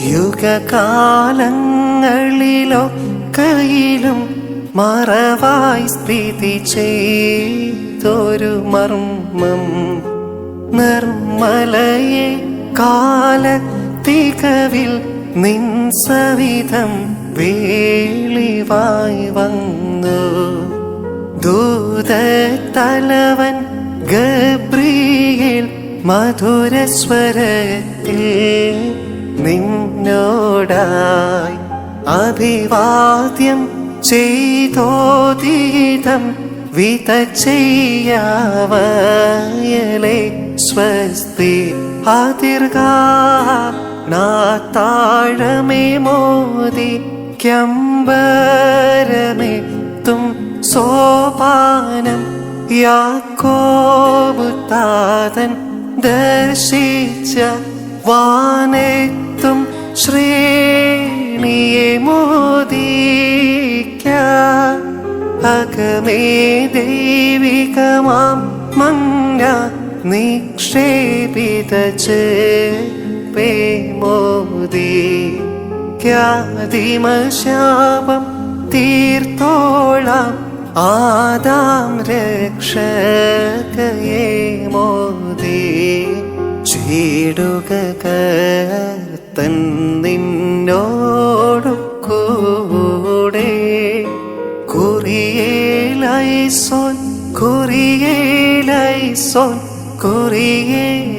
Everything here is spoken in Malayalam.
യുഗകാലങ്ങളിലൊക്കയിലും മറവായി സ്ഥിതി ചെയ്തൊരു മർമ്മം നിർമ്മലയെ കാലത്തികവിൽ നിൻ സവിധം വേളിവായി വന്നു. ദൂതത്തലവൻ ഗബ്രിയിൽ മധുരസ്വരത്തിൽ നിന്നോടായി അഭിവാദ്യം ചെയ്തോതീതം വിത ചെയ്യാവയലെ സ്വസ്തി നാത്താഴമേ മോദി ക്യംബരമേ തും സോപാനം യാക്കോബുത്താതൻ ദർശിച്ച വാനെത്തും ശ്രേണിയെ മോദിക്ക. അകമേ ദൈവികമാം മങ്ങ നിക്ഷേപിത മോദി ക്യാതിമശാപം തീർത്തോളാം. ആദാം രക്ഷകയേ മോദി. ചീടുക കർത്തൻ നിന്നോടു കൂടെ. കുറിയേലൈസോൻ കുറിയേലായി കുറിയേലൈസോൻ